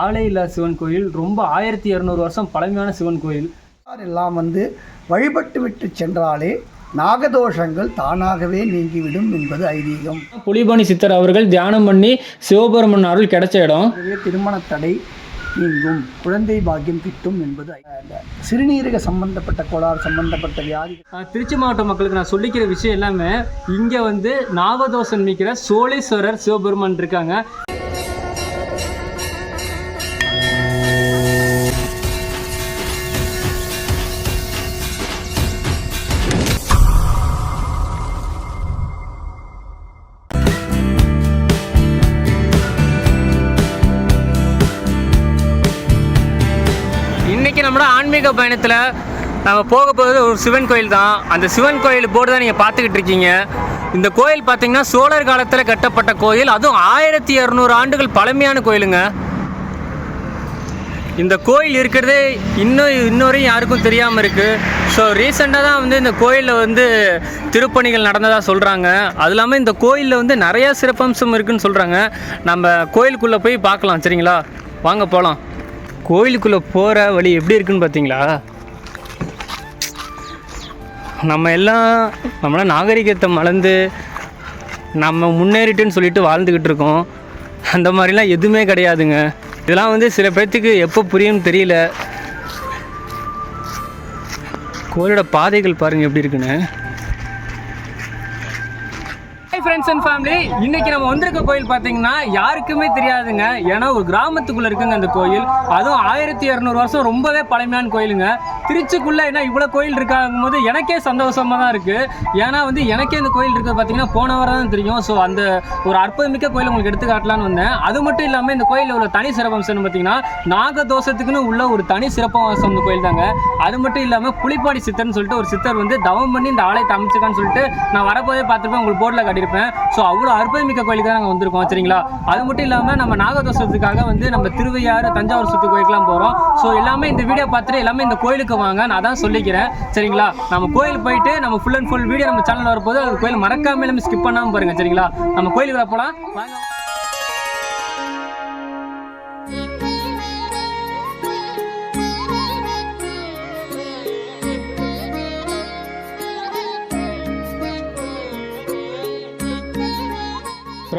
ஆலை இல்லா சிவன் கோயில் ரொம்ப ஆயிரத்தி இரநூறு வருஷம் பழமையான சிவன் கோயில். எல்லாம் வந்து வழிபட்டு விட்டு சென்றாலே நாகதோஷங்கள் தானாகவே நீங்கிவிடும் என்பது ஐதீகம். புலிபாணி சித்தர் அவர்கள் தியானம் பண்ணி சிவபெருமன் அருள் கிடைச்ச இடம். திருமண தடை நீங்கும். குழந்தை பாக்கியம் கிட்டும் என்பது சிறுநீரக சம்பந்தப்பட்ட கோளாறு சம்பந்தப்பட்ட வியாதி. திருச்சி மாவட்ட மக்களுக்கு நான் சொல்லிக்கிற விஷயம் எல்லாமே இங்கே வந்து நாகதோஷம் நிற்கிற சோழீஸ்வரர் சிவபெருமான் இருக்காங்க. ஆன்மீக பயணத்தில் நம்ம போக போகிறது ஒரு சிவன் கோயில் தான். அந்த சிவன் கோயில் போர்டு தான் நீங்கள் பார்த்துக்கிட்டு இருக்கீங்க. இந்த கோயில் பார்த்தீங்கன்னா சோழர் காலத்தில் கட்டப்பட்ட கோயில். அதுவும் ஆயிரத்தி இரநூறு ஆண்டுகள் பழமையான கோயிலுங்க. இந்த கோயில் இருக்கிறதே இன்னும் இன்னொரையும் யாருக்கும் தெரியாமல் இருக்குது ஸோ ரீசெண்டாக தான் வந்து இந்த கோயிலில் வந்து திருப்பணிகள் நடந்ததாக சொல்கிறாங்க அது இல்லாமல் இந்த கோயிலில் வந்து நிறையா சிறப்பம்சம் இருக்குன்னு சொல்கிறாங்க நம்ம கோயிலுக்குள்ளே போய் பார்க்கலாம் சரிங்களா? வாங்க போகலாம் கோயிலுக்குள்ளே போகிற வழி எப்படி இருக்குன்னு பார்த்தீங்களா நம்ம எல்லாம் நம்மளாம் நாகரிகத்தை மறந்து நம்ம முன்னேறிட்டுன்னு சொல்லிட்டு வாழ்ந்துக்கிட்டு இருக்கோம். அந்த மாதிரிலாம் எதுவுமே கிடையாதுங்க. இதெல்லாம் வந்து சில பேர்த்துக்கு எப்போ புரியும்னு தெரியல. கோயிலோட பாதைகள் பாருங்கள் எப்படி இருக்குன்னு. ஃப்ரெண்ட்ஸ் அண்ட் ஃபேமிலி இன்னைக்கு நம்ம வந்திருக்க கோயில் பார்த்தீங்கன்னா யாருக்குமே தெரியாதுங்க. ஏன்னா ஒரு கிராமத்துக்குள்ள இருக்குங்க அந்த கோயில். அதுவும் ஆயிரத்தி இரநூறு வருஷம் ரொம்பவே பழமையான கோயிலுங்க. திருச்சிக்குள்ள என்ன இவ்வளோ கோயில் இருக்காங்கும் போது எனக்கே சந்தோஷமா தான் இருக்கு. ஏன்னா வந்து எனக்கே அந்த கோயில் இருக்கிறது பார்த்தீங்கன்னா போன வாரம் தான் தெரியும். ஸோ அந்த ஒரு அற்புதமிக்க கோயில் உங்களுக்கு எடுத்து காட்டலான்னு வந்தேன். அது மட்டும் இல்லாமல் இந்த கோயிலில் உள்ள தனி சிறப்பம்சம்னு பார்த்தீங்கன்னா நாகதோஷத்துக்குன்னு உள்ள ஒரு தனி சிறப்பம்சம் இந்த கோயில் தாங்க அது மட்டும் இல்லாமல் புளிப்பாடி சித்தர்னு சொல்லிட்டு ஒரு சித்தர் வந்து தவம் பண்ணி இந்த ஆலயத்தை அமைச்சிருக்கான்னு சொல்லிட்டு நான் வரப்போதே பார்த்துருப்பேன். உங்களுக்கு போர்டில் காட்டியிருப்பேன். ஸோ அவ்வளோ அற்புதமிக்க கோயிலுக்கு தான் நாங்கள் வந்திருக்கோம் சரிங்களா? அது மட்டும் இல்லாமல் நம்ம நாகதோஷத்துக்காக வந்து நம்ம திருவையாறு தஞ்சாவூர் சுற்று கோயிலுக்குலாம் போகிறோம் ஸோ எல்லாமே இந்த வீடியோ பார்த்துட்டு எல்லாமே இந்த கோயிலுக்கு வாங்க நான் தான் சொல்லிக்கிறேன் சரிங்களா? நம்ம கோயில் போயிட்டு நம்ம ஃபுல் அண்ட் ஃபுல் வீடியோ நம்ம சேனலில் வரப்போது அது கோயில் மறக்காம நம்ம ஸ்கிப் பண்ணாமல் பாருங்கள் சரிங்களா? நம்ம கோயிலுக்கு போகலாம் வாங்க.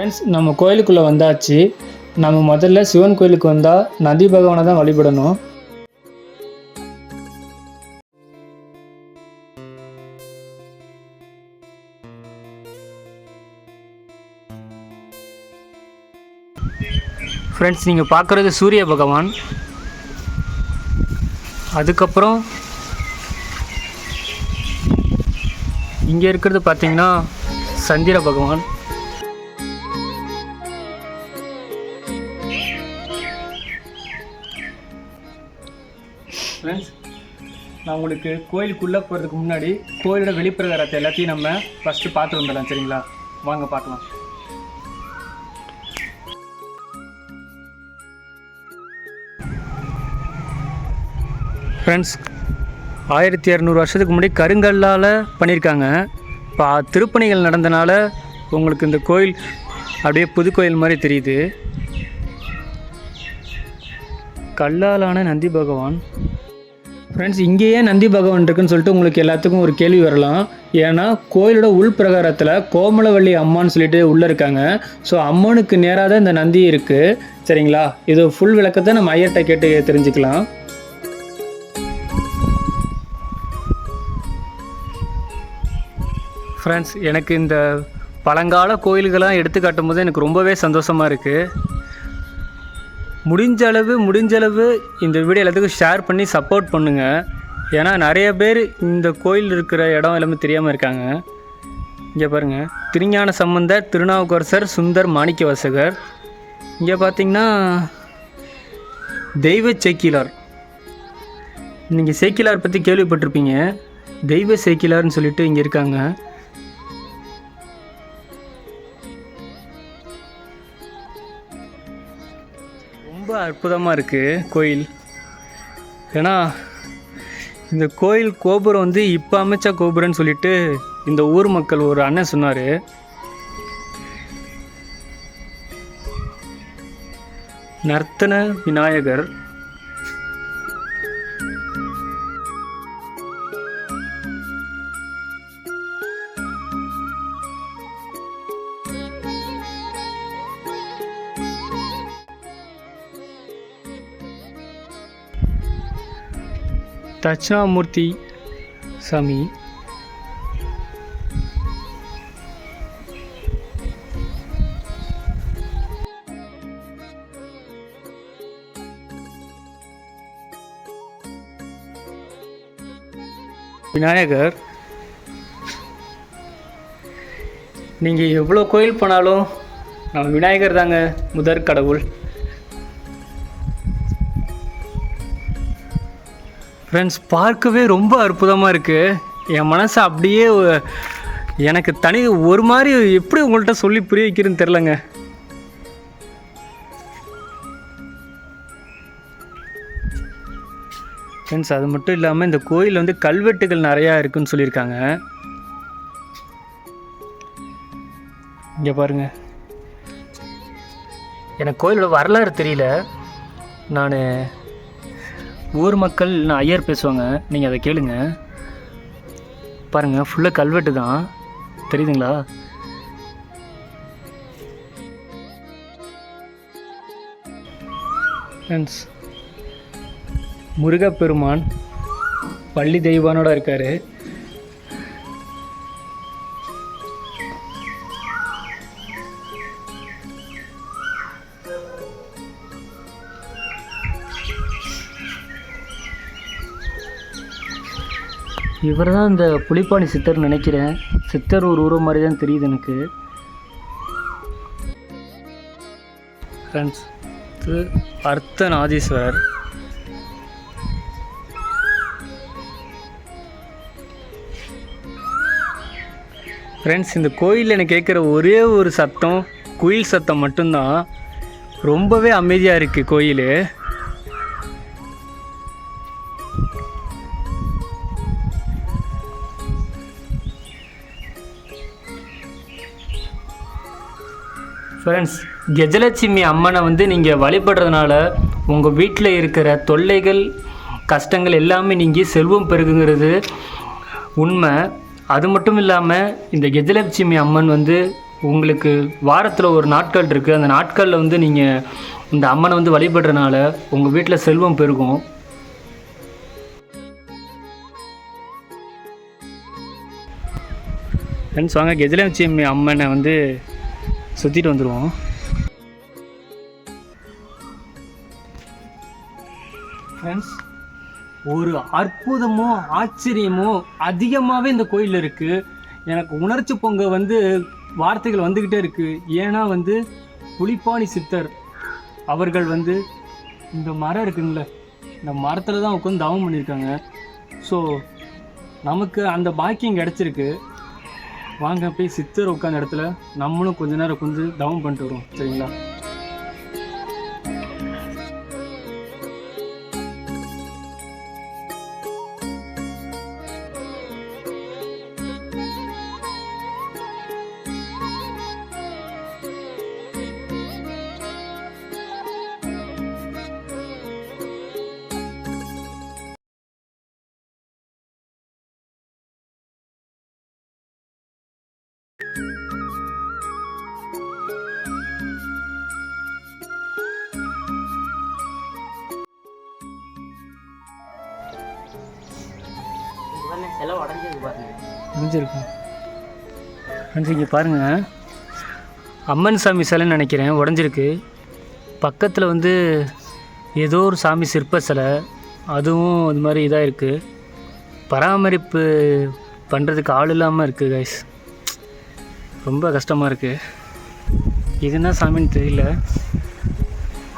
ஃப்ரெண்ட்ஸ் நம்ம கோயிலுக்குள்ளே வந்தாச்சு. நம்ம முதல்ல சிவன் கோயிலுக்கு வந்தால் நந்தி பகவானை தான் வழிபடணும். ஃப்ரெண்ட்ஸ் நீங்கள் பார்க்குறது சூரிய பகவான். அதுக்கப்புறம் இங்கே இருக்கிறது பார்த்தீங்கன்னா சந்திர பகவான். நான் உங்களுக்கு கோயிலுக்குள்ளே போகிறதுக்கு முன்னாடி கோயிலோட வெளிப்பிரகாரத்தை எல்லாத்தையும் நம்ம ஃபஸ்ட்டு பார்த்து வந்துடலாம் சரிங்களா? வாங்க பார்க்கலாம். ஃப்ரெண்ட்ஸ் ஆயிரத்தி இரநூறு வருஷத்துக்கு முன்னாடி கருங்கல்லால் பண்ணியிருக்காங்க. இப்போ திருப்பணிகள் நடந்தனால உங்களுக்கு இந்த கோயில் அப்படியே புது கோயில் மாதிரி தெரியுது. கல்லாலான நந்தி பகவான் ஃப்ரெண்ட்ஸ் இங்கேயே நந்தி பகவான் இருக்குன்னு சொல்லிட்டு உங்களுக்கு எல்லாத்துக்கும் ஒரு கேள்வி வரலாம். ஏன்னா கோயிலோட உள் பிரகாரத்தில் கோமலவள்ளி அம்மான்னு சொல்லிட்டு உள்ளே இருக்காங்க. ஸோ அம்மனுக்கு நேராக தான் இந்த நந்தி இருக்குது சரிங்களா? இது ஃபுல் விளக்கத்தை நம்ம ஐயர்கிட்ட கேட்டு தெரிஞ்சுக்கலாம். ஃப்ரெண்ட்ஸ் எனக்கு இந்த பழங்கால கோயில்கள்லாம் எடுத்து காட்டும் போது எனக்கு ரொம்பவே சந்தோஷமாக இருக்குது முடிஞ்சளவு முடிஞ்சளவு இந்த வீடியோ எல்லாத்துக்கும் ஷேர் பண்ணி சப்போர்ட் பண்ணுங்கள் ஏன்னா நிறைய பேர் இந்த கோயில் இருக்கிற இடம் எல்லாமே தெரியாமல் இருக்காங்க. இங்கே பாருங்கள் திருஞான சம்பந்த திருநாவுக்கரசர் சுந்தர் மாணிக்கவாசகர். இங்கே பார்த்தீங்கன்னா தெய்வ சேக்கிலார். நீங்கள் சேக்கிலார் பற்றி கேள்விப்பட்டிருப்பீங்க. தெய்வ சேக்கிலார்னு சொல்லிட்டு இங்கே இருக்காங்க. ரொம்ப அற்புதமாக இருக்குது கோயில். ஏன்னா இந்த கோயில் கோபுரம் வந்து இப்போ அமைச்ச கோபுரம்னு சொல்லிட்டு இந்த ஊர் மக்கள் ஒரு அண்ணன் சொன்னார். நர்த்தன விநாயகர் தட்சிணாமூர்த்தி சாமி. விநாயகர் நீங்கள் எவ்வளோ கோயில் போனாலும் நம்ம விநாயகர் தாங்க முதற் கடவுள். ஃப்ரெண்ட்ஸ் பார்க்கவே ரொம்ப அற்புதமாக இருக்குது என் மனசு அப்படியே எனக்கு தனி ஒரு மாதிரி எப்படி உங்கள்கிட்ட சொல்லி புரிய வைக்கிறதுன்னு தெரிலங்க ஃப்ரெண்ட்ஸ் அது மட்டும் இல்லாமல் இந்த கோயில் வந்து கல்வெட்டுகள் நிறையா இருக்குன்னு சொல்லியிருக்காங்க. இங்கே பாருங்க. எனக்கு கோயிலோட வரலாறு தெரியல. நான் ஊர் மக்கள் நான் ஐயர் பேசுவாங்க. நீங்கள் அதை கேளுங்க. பாருங்கள் ஃபுல்லாக கல்வெட்டு தான். தெரியுதுங்களா? ஃப்ரெண்ட்ஸ் முருகப்பெருமான் பள்ளி தெய்வானோட இருக்காரு. இவர் தான் இந்த புலிப்பாணி சித்தர் நினைக்கிறேன். சித்தர் ஒரு உருவம் மாதிரி தான் தெரியுது எனக்கு. ஃப்ரெண்ட்ஸ் இது அர்த்தநாதீஸ்வரர் ஃப்ரெண்ட்ஸ் இந்த கோயிலில் எனக்கு கேட்குற ஒரே ஒரு சத்தம் குயில் சத்தம் மட்டும்தான். ரொம்பவே அமைதியாக இருக்குது கோயில். ஃப்ரெண்ட்ஸ் கெஜலட்சுமி அம்மனை வந்து நீங்கள் வழிபடுறதுனால உங்கள் வீட்டில் இருக்கிற தொல்லைகள் கஷ்டங்கள் எல்லாமே நீங்கள் செல்வம் பெருகுங்கிறது உண்மை. அது மட்டும் இல்லாமல் இந்த கெஜலட்சுமி அம்மன் வந்து உங்களுக்கு வாரத்தில் ஒரு நாட்கள் இருக்குது அந்த நாட்களில் வந்து நீங்கள் இந்த அம்மனை வந்து வழிபடுறதுனால உங்கள் வீட்டில் செல்வம் பெருகும். ஃப்ரெண்ட்ஸ் வாங்க கெஜலட்சுமி அம்மனை வந்து சுற்றிட்டு வந்துடுவோம் ஃப்ரெண்ட்ஸ் ஒரு அற்புதமோ ஆச்சரியமோ அதிகமாகவே இந்த கோயிலில் இருக்குது எனக்கு உணர்ச்சி பொங்க வந்து வார்த்தைகள் வந்துக்கிட்டே இருக்குது ஏன்னா வந்து புலிப்பாணி சித்தர் அவர்கள் வந்து இந்த மரம் இருக்குங்களே இந்த மரத்தில் தான் உட்காந்து தவம் பண்ணியிருக்காங்க. ஸோ நமக்கு அந்த பாக்கியம் கிடச்சிருக்கு. வாங்க போய் சித்தர் உட்காந்த இடத்துல நம்மளும் கொஞ்ச நேரம் கொஞ்சம் டவுன் பண்ணிட்டு வருவோம் சரிங்களா? முடிஞ்சிருக்கும். ஃப்ரெண்ட்ஸ் இங்கே பாருங்கள் அம்மன் சாமி சிலைன்னு நினைக்கிறேன் உடஞ்சிருக்கு. பக்கத்தில் வந்து ஏதோ ஒரு சாமி சிற்ப சிலை அதுவும் இது மாதிரி இதாக இருக்குது பராமரிப்பு பண்ணுறதுக்கு ஆள் இல்லாமல் இருக்குது கைஸ் ரொம்ப கஷ்டமாக இருக்குது இது என்ன சாமின்னு தெரியல.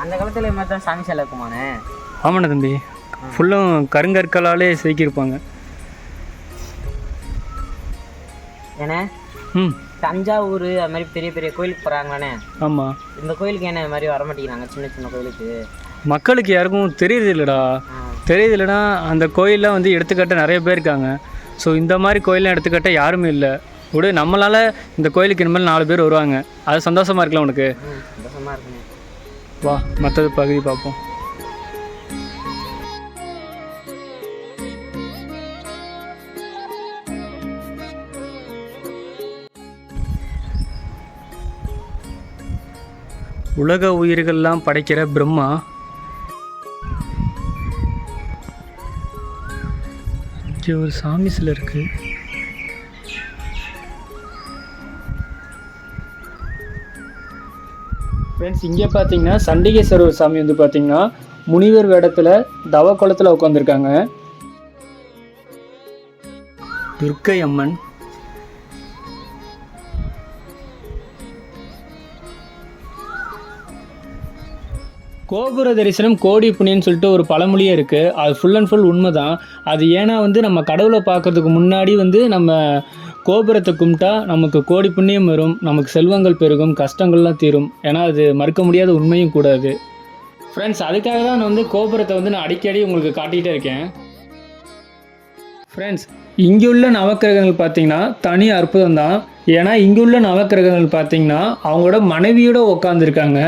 அந்த காலத்துல இது மாதிரி தான் சாமி சிலை இருக்குமாண்ணே? ஆமாண்ணா தம்பி. ஃபுல்லும் கருங்கற்களாலே செதுக்கியிருப்பாங்க. ஏன்னா ம். தஞ்சாவூர் அது மாதிரி பெரிய பெரிய கோயிலுக்கு போகிறாங்களாண்ணே ஆமாம் இந்த கோயிலுக்கு என்ன மாதிரி வர மாட்டேங்கிறாங்க சின்ன சின்ன கோயிலுக்கு? மக்களுக்கு யாருக்கும் தெரியுது இல்லைடா. தெரியுது இல்லைனா அந்த கோயிலில் வந்து எடுத்துக்காட்ட நிறைய பேர் இருக்காங்க. ஸோ இந்த மாதிரி கோயிலாம் எடுத்துக்காட்ட யாருமே இல்லை. விடு நம்மளால் இந்த கோயிலுக்கு இனிமேல் நாலு பேர் வருவாங்க. அது சந்தோஷமாக இருக்கலாம் உனக்கு. சந்தோஷமாக இருக்குண்ணே வா மற்றது பகுதி பார்ப்போம். உலக உயிர்கள்லாம் படைக்கிற பிரம்மா. இங்கே ஒரு சாமி சிலை இருக்கு. ஃப்ரெண்ட்ஸ் இங்கே பார்த்தீங்கன்னா சண்டிகேஸ்வரர் சாமி வந்து பார்த்தீங்கன்னா முனிவர் வேடத்தில் தவ குளத்தில் உட்காந்துருக்காங்க துர்க்கை அம்மன் கோபுர தரிசனம் கோடி புண்ணியன்னு சொல்லிட்டு ஒரு பழமொழியே இருக்குது அது ஃபுல் அண்ட் ஃபுல் உண்மை தான் அது ஏன்னா வந்து நம்ம கடவுளை பார்க்கறதுக்கு முன்னாடி வந்து நம்ம கோபுரத்தை கும்பிட்டா நமக்கு கோடி புண்ணியம் வரும் நமக்கு செல்வங்கள் பெருகும் கஷ்டங்கள்லாம் தீரும். ஏன்னா அது மறுக்க முடியாத உண்மையும் கூட அது. ஃப்ரெண்ட்ஸ் அதுக்காக தான் நான் வந்து கோபுரத்தை வந்து நான் அடிக்கடி உங்களுக்கு காட்டிகிட்டே இருக்கேன். ஃப்ரெண்ட்ஸ் இங்கே உள்ள நவக்கிரகங்கள் பார்த்தீங்கன்னா தனி அற்புதம் தான் ஏன்னா இங்குள்ள நவக்கிரகங்கள் பார்த்தீங்கன்னா அவங்களோட மனைவியோட உட்காந்துருக்காங்க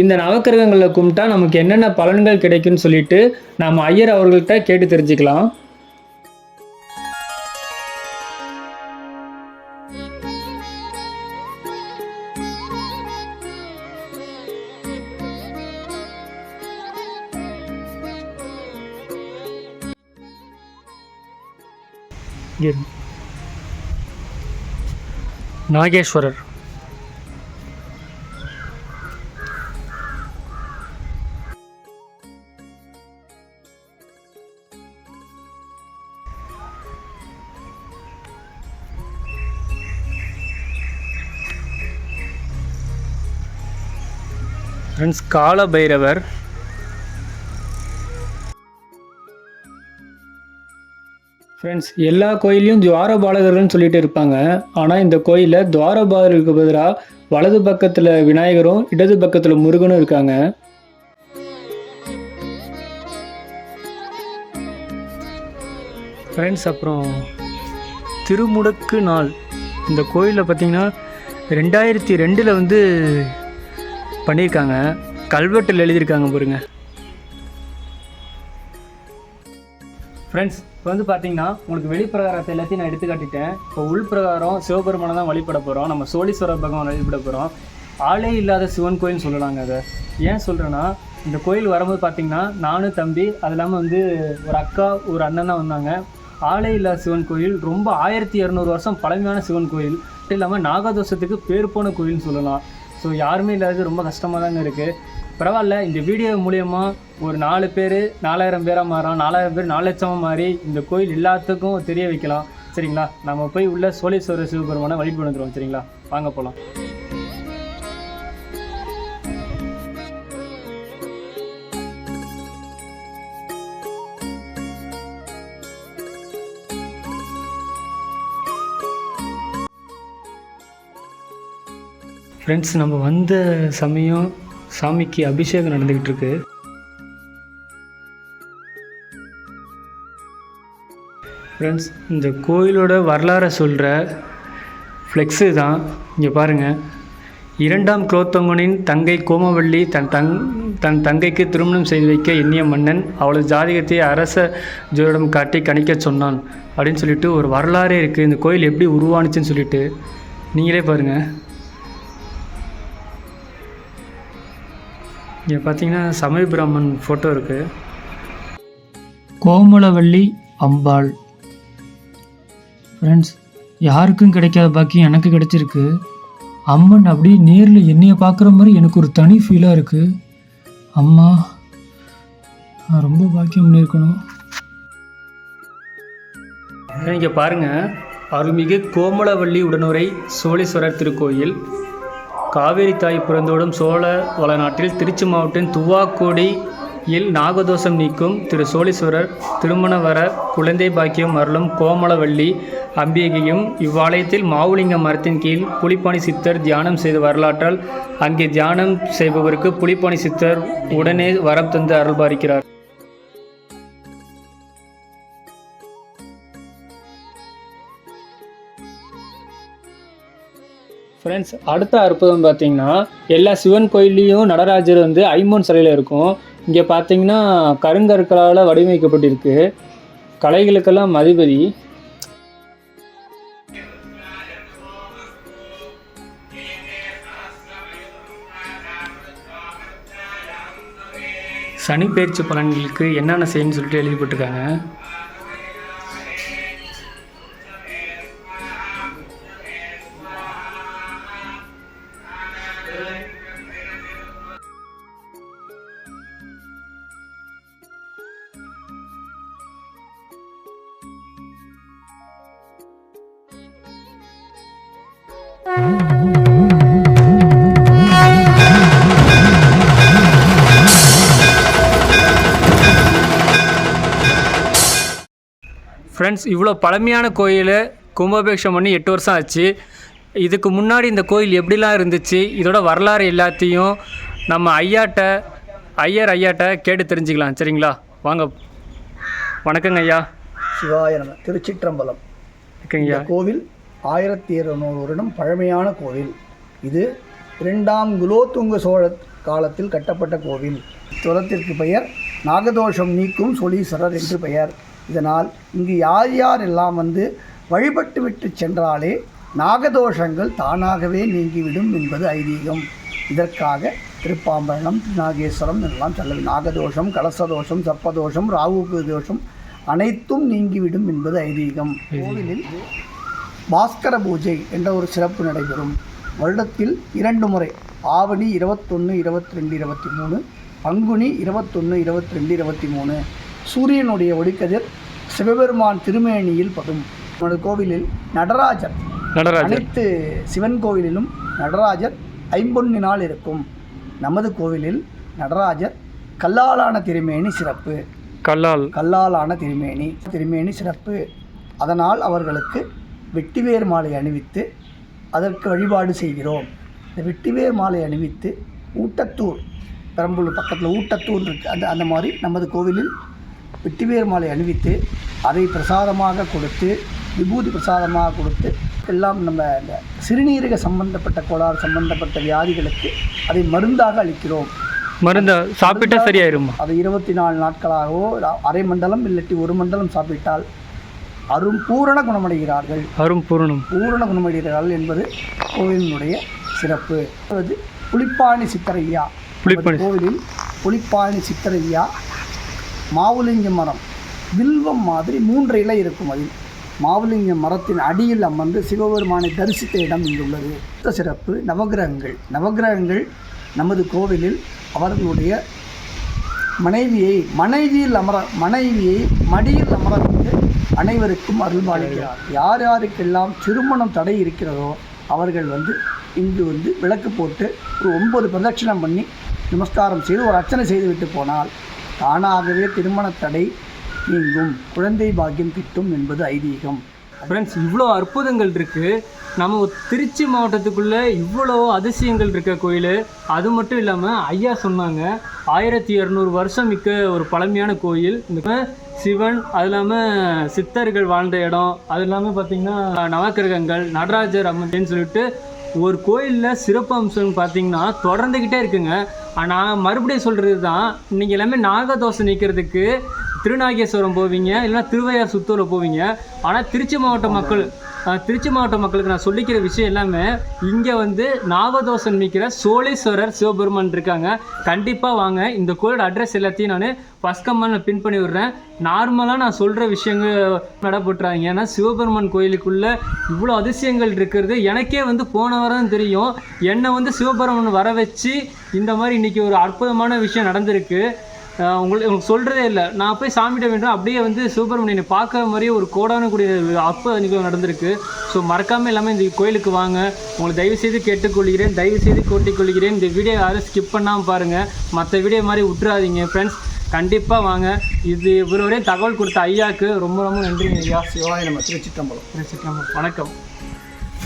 இந்த நவக்கிரகங்களை கும்பிட்டா நமக்கு என்னென்ன பலன்கள் கிடைக்கும்னு சொல்லிட்டு நம்ம ஐயர் அவர்கள்ட்ட கேட்டு தெரிஞ்சுக்கலாம். இங்க நாகேஸ்வரர். ஃப்ரெண்ட்ஸ் கால பைரவர் ஃப்ரெண்ட்ஸ் எல்லா கோயிலையும் துவாரபாலகர்கள்னு சொல்லிட்டு இருப்பாங்க. ஆனால் இந்த கோயிலில் துவாரபாலகருக்கு பதிலாக வலது பக்கத்தில் விநாயகரும் இடது பக்கத்தில் முருகனும் இருக்காங்க. ஃப்ரெண்ட்ஸ் அப்புறம் திருமுடக்கு நாள். இந்த கோயிலில் பார்த்தீங்கன்னா ரெண்டாயிரத்தி ரெண்டில் வந்து பண்ணியிருக்காங்க. கல்வெட்டில் எழுதியிருக்காங்க பாருங்கள் ஃப்ரெண்ட்ஸ் இப்போ வந்து பார்த்தீங்கன்னா உங்களுக்கு வெளிப்பிரகாரத்தை எல்லாத்தையும் நான் எடுத்துக்காட்டிட்டேன். இப்போ உள்பிரகாரம் சிவபெருமானை தான் வழிபட போகிறோம் நம்ம சோழீஸ்வரர் பகவான் வழிபட போகிறோம் ஆளே இல்லாத சிவன் கோயில்னு சொல்லலாங்க அதை. ஏன் சொல்கிறேன்னா இந்த கோயில் வரும்போது பார்த்தீங்கன்னா நானும் தம்பி அது இல்லாமல் வந்து ஒரு அக்கா ஒரு அண்ணன் தான் வந்தாங்க. ஆளே இல்லாத சிவன் கோயில் ரொம்ப ஆயிரத்தி இரநூறு வருஷம் பழமையான சிவன் கோயில். மட்டும் இல்லாமல் நாகதோஷத்துக்கு பேர் போன கோயில்னு சொல்லலாம். ஸோ யாருமே இல்லாதது ரொம்ப கஷ்டமாக தாங்க இருக்குது பரவாயில்ல இந்த வீடியோ மூலயமா ஒரு நாலு பேர் நாலாயிரம் பேராக மாறோம் நாலாயிரம் பேர் நாலு லட்சமாக மாறி இந்த கோயில் எல்லாத்துக்கும் தெரிய வைக்கலாம். சரிங்களா? நம்ம போய் உள்ள சோழீஸ்வரர் சிவபெருமானை வழிபட்டு வந்துடுவோம் சரிங்களா? வாங்க போகலாம் ஃப்ரெண்ட்ஸ் நம்ம வந்த சமயம் சாமிக்கு அபிஷேகம் நடந்துக்கிட்டு இருக்கு. ஃப்ரெண்ட்ஸ் இந்த கோயிலோட வரலாறை சொல்கிற ஃப்ளெக்ஸு தான் இங்கே பாருங்கள் இரண்டாம் குலோத்தங்கனின் தங்கை கோமவள்ளி தன் தங் தன் தங்கைக்கு திருமணம் செய்து வைக்க எண்ணிய மன்னன் அவளது ஜாதகத்தை அரச ஜோரிடம் காட்டி கணிக்கச் சொன்னான் அப்படின்னு சொல்லிட்டு ஒரு வரலாறே இருக்குது இந்த கோயில் எப்படி உருவானுச்சுன்னு சொல்லிட்டு நீங்களே பாருங்கள் இங்கே பார்த்தீங்கன்னா சமயபிராமன் ஃபோட்டோ இருக்குது கோமலவள்ளி அம்பாள். ஃப்ரெண்ட்ஸ் யாருக்கும் கிடைக்காத பாக்கியம் எனக்கு கிடைச்சிருக்கு. அம்மன் அப்படியே நேரில் என்னையை பார்க்குற மாதிரி எனக்கு ஒரு தனி ஃபீலாக இருக்குது அம்மா நான் ரொம்ப பாக்கியம் பண்ணியிருக்கணும். நீங்கள் பாருங்கள் அருள்மிகு கோமலவள்ளி உடனுரை சோழீஸ்வரர் திருக்கோயில். காவேரி தாய் பிறந்தோடும் சோழ வளநாட்டில் திருச்சி மாவட்டம் துவாக்கோடி இல் நாகதோஷம் நீக்கும் திரு சோழீஸ்வரர் திருமணவர குழந்தை பாக்கியம் அருளும் கோமலவள்ளி அம்பிகையும் இவ்வாலயத்தில் மாவுலிங்க மரத்தின் கீழ் புலிப்பாணி சித்தர் தியானம் செய்த வரலாற்றால் அங்கே தியானம் செய்பவருக்கு புலிப்பாணி சித்தர் உடனே வரம் தந்து அருள்பாரிக்கிறார். ஃப்ரெண்ட்ஸ் அடுத்த அற்புதம் பார்த்தீங்கன்னா எல்லா சிவன் கோயில்லையும் நடராஜர் வந்து ஐம்பொன் சிலையில் இருக்கும். இங்கே பார்த்தீங்கன்னா கருங்கற்களால் வடிவமைக்கப்பட்டிருக்கு. கலைகளுக்கெல்லாம் அதிபதி சனி பயிற்சி பலன்களுக்கு என்னென்ன செய்யணும்னு சொல்லிட்டு எழுதிப்பட்டிருக்காங்க. ஃப்ரெண்ட்ஸ் இவ்வளோ பழமையான கோயில் கும்பாபிஷேகம் பண்ணி எட்டு வருஷம் ஆச்சு. இதுக்கு முன்னாடி இந்த கோயில் எப்படிலாம் இருந்துச்சு? இதோட வரலாறு எல்லாத்தையும் நம்ம ஐயாட்ட ஐயர் ஐயாட்ட கேட்டு தெரிஞ்சுக்கலாம். சரிங்களா? வாங்க. வணக்கங்க ஐயா சிவாய நம திருச்சிற்றம்பலம். வணக்கங்க ஐயா கோவில் ஆயிரத்தி இருநூறு வருடம் பழமையான கோவில். இது இரண்டாம் குலோத்துங்க சோழ காலத்தில் கட்டப்பட்ட கோவில். துறத்திற்கு பெயர் நாகதோஷம் நீக்கும் சொலீஸ்வரர் என்று பெயர். இதனால் இங்கு யார் யார் எல்லாம் வந்து வழிபட்டு விட்டு சென்றாலே நாகதோஷங்கள் தானாகவே நீங்கிவிடும் என்பது ஐதீகம். இதற்காக திருப்பாம்பரணம் திருநாகேஸ்வரம் எல்லாம் சொல்ல நாகதோஷம் கலசதோஷம் சர்ப்பதோஷம் ராகுக்கு தோஷம் அனைத்தும் நீங்கிவிடும் என்பது ஐதீகம். கோவிலில் பாஸ்கர பூஜை என்ற ஒரு சிறப்பு நடைபெறும். வருடத்தில் இரண்டு முறை ஆவணி இருபத்தொன்று இருபத்தி ரெண்டு இருபத்தி மூணு பங்குனி இருபத்தொன்று இருபத்தி ரெண்டு இருபத்தி மூணு சூரியனுடைய ஒளிக்கதிர் சிவபெருமான் திருமேனியில் படும். நமது கோவிலில் நடராஜர் நடராஜர். அனைத்து சிவன் கோவிலிலும் நடராஜர் ஐம்பொன்னினால் இருக்கும். நமது கோவிலில் நடராஜர் கல்லாலான திருமேனி சிறப்பு. கல்லால். கல்லாலான திருமேனி திருமேனி சிறப்பு. அதனால் அவர்களுக்கு வெட்டிவேர் மாலை அணிவித்து அதற்கு வழிபாடு செய்கிறோம். இந்த வெட்டிவேர் மாலை அணிவித்து ஊட்டத்தூர் பெரம்பலூர் பக்கத்தில் ஊட்டத்தூர் இருக்குது அந்த அந்த மாதிரி நமது கோவிலில் வெட்டிவேர் மாலை அணிவித்து அதை பிரசாதமாக கொடுத்து விபூதி பிரசாதமாக கொடுத்து எல்லாம் நம்ம இந்த சிறுநீரக சம்பந்தப்பட்ட கோளாறு சம்பந்தப்பட்ட வியாதிகளுக்கு அதை மருந்தாக அளிக்கிறோம். மருந்த சாப்பிட்டா சரியாயிருமா? அது இருபத்தி நாலு நாட்களாகவோ அரை மண்டலம் இல்லாட்டி ஒரு மண்டலம் சாப்பிட்டால் அரும் பூரண குணமடைகிறார்கள். அரும் பூரணம். பூரண குணமடைகிறார்கள் என்பது கோவிலினுடைய சிறப்பு. அது புலிப்பாணி சித்தரையா? புலிப்பாணி. நமது கோவிலில் புலிப்பாணி சித்தரையா? மாவுலிங்க மரம். வில்வம் மாதிரி மூன்று இலை இருக்கும் அதில். மாவுலிங்க மரத்தின் அடியில் அமர்ந்து சிவபெருமானை தரிசித்த இடம் இங்குள்ளது அடுத்த சிறப்பு நவக்கிரகங்கள் நவக்கிரகங்கள் நமது கோவிலில் அவர்களுடைய மனைவியை மனைவியில் அமர மனைவியை மடியில் அமர வைத்து அனைவருக்கும் அருள்பாலிக்கிறார் யார் யாருக்கெல்லாம் திருமணம் தடை இருக்கிறதோ அவர்கள் வந்து இங்கு வந்து விளக்கு போட்டு ஒரு ஒன்பது பிரதட்சணம் பண்ணி நமஸ்காரம் செய்து ஒரு அர்ச்சனை செய்துவிட்டு போனால் தானாகவே திருமண தடை நீங்கும். குழந்தை பாக்கியம் கிட்டும் என்பது ஐதீகம். ஃப்ரெண்ட்ஸ் இவ்வளோ அற்புதங்கள் இருக்குது நம்ம திருச்சி மாவட்டத்துக்குள்ளே இவ்வளோ அதிசயங்கள் இருக்க கோயில். அது மட்டும் இல்லாமல் ஐயா சொன்னாங்க ஆயிரத்தி இரநூறு வருஷம் மிக்க ஒரு பழமையான கோயில். இந்த சிவன் அது இல்லாமல் சித்தர்கள் வாழ்ந்த இடம். அது இல்லாமல் பார்த்திங்கன்னா நவக்கிரகங்கள் நடராஜர் அம்மன் சொல்லிட்டு ஒரு கோயிலில் சிறப்பு அம்சம்னு பார்த்தீங்கன்னா தொடர்ந்துக்கிட்டே இருக்குங்க. ஆனால் மறுபடியும் சொல்கிறது தான் நீங்கள் எல்லாமே நாகதோஷம் நிற்கிறதுக்கு திருநாகேஸ்வரம் போவீங்க இல்லைன்னா திருவையார் சுத்தூரில் போவீங்க. ஆனால் திருச்சி மாவட்ட மக்கள் திருச்சி மாவட்ட மக்களுக்கு நான் சொல்லிக்கிற விஷயம் எல்லாமே இங்கே வந்து நாகதோஷம் மிக்கிற சோழீஸ்வரர் சிவபெருமான் இருக்காங்க. கண்டிப்பாக வாங்க இந்த கோயிலோட அட்ரஸ் எல்லாத்தையும் நான் ஃபஸ்ட் கம்மல் பின் பண்ணி விடுறேன். நார்மலாக நான் சொல்கிற விஷயங்கள் நடப்பட்டுறாங்க ஏன்னா சிவபெருமான் கோயிலுக்குள்ளே இவ்வளோ அதிசயங்கள் இருக்கிறது. எனக்கே வந்து போன வாரம் தெரியும். என்னை வந்து சிவபெருமான் வர வச்சு இந்த மாதிரி இன்றைக்கி ஒரு அற்புதமான விஷயம் நடந்திருக்கு. உங்களுக்கு உங்களுக்கு சொல்கிறதே இல்லை. நான் போய் சாமிகிட்ட வேண்டும் அப்படியே வந்து சிவபெருமணியனை பார்க்குற மாதிரியே ஒரு கோடான கூடிய அற்புத நிகழ்வு நடந்திருக்கு. ஸோ மறக்காமல் எல்லாமே இந்த கோயிலுக்கு வாங்க. உங்களை தயவு செய்து கேட்டுக்கொள்கிறேன் தயவு செய்து கூட்டிக்கொள்கிறேன். இந்த வீடியோ யாரும் ஸ்கிப் பண்ணாமல் பாருங்கள் மற்ற வீடியோ மாதிரி விட்டுறாதீங்க ஃப்ரெண்ட்ஸ் கண்டிப்பாக வாங்க. இது வரையும் தகவல் கொடுத்த ஐயாவுக்கு ரொம்ப ரொம்ப நன்றிங்க ஐயா. சிவாய நம்ம திருச்சிற்றம்பலம். வணக்கம். வணக்கம்.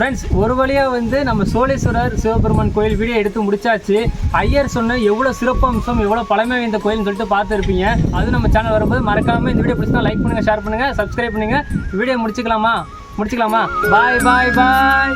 ஃப்ரெண்ட்ஸ் ஒரு வழியாக வந்து நம்ம சோழேஸ்வரர் சிவபெருமான் கோயில் வீடியோ எடுத்து முடிச்சாச்சு. ஐயர் சொன்ன எவ்வளோ சிறப்பம்சம் எவ்வளோ பழமை இந்த கோயில்னு சொல்லிட்டு பார்த்துருப்பீங்க. அது நம்ம சேனல் வரும்போது மறக்காமல் இந்த வீடியோ பிடிச்சா லைக் பண்ணுங்கள் ஷேர் பண்ணுங்கள் சப்ஸ்கிரைப் பண்ணுங்கள் வீடியோ முடிச்சுக்கலாமா? முடிச்சுக்கலாமா? பாய் பாய் பாய்